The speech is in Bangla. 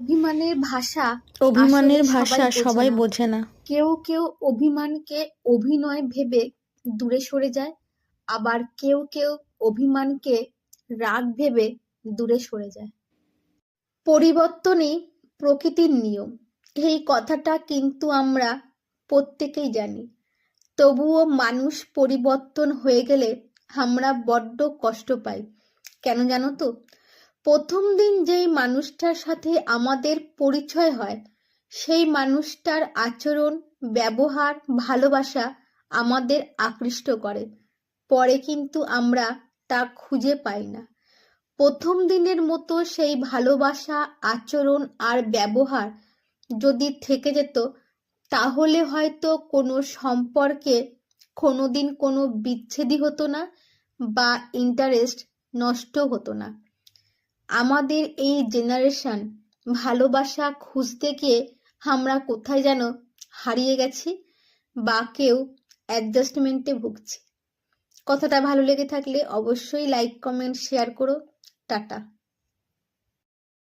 অভিমানের ভাষা অভিমানের ভাষা সবাই বোঝে না। কেউ কেউ অভিমানকে অভিনয় ভেবে দূরে সরে যায় আবার কেউ কেউ অভিমানকে রাগ ভেবে দূরে সরে যায়। পরিবর্তনই প্রকৃতির নিয়ম। এই কথাটা কিন্তু আমরা প্রত্যেকেই জানি। তবুও মানুষ পরিবর্তন হয়ে গেলে আমরা বড্ড কষ্ট পাই। কেন জানো তো? প্রথম দিন যেই মানুষটার সাথে আমাদের পরিচয় হয়, সেই মানুষটার আচরণ, ব্যবহার, ভালোবাসা আমাদের আকৃষ্ট করে। পরে কিন্তু আমরা তা খুঁজে পাই না। প্রথম দিনের মতো সেই ভালোবাসা, আচরণ আর ব্যবহার যদি থেকে যেত, তাহলে হয়তো কোনো সম্পর্কে কোনোদিন কোনো বিচ্ছেদই হতো না বা ইন্টারেস্ট নষ্ট হতো না। আমাদের এই জেনারেশন ভালোবাসা খুঁজতে গিয়ে আমরা কোথায় যেন হারিয়ে গেছি বা কেউ অ্যাডজাস্টমেন্টে ভুগছি। কথাটা ভালো লেগে থাকলে অবশ্যই লাইক কমেন্ট শেয়ার করো। টাটা।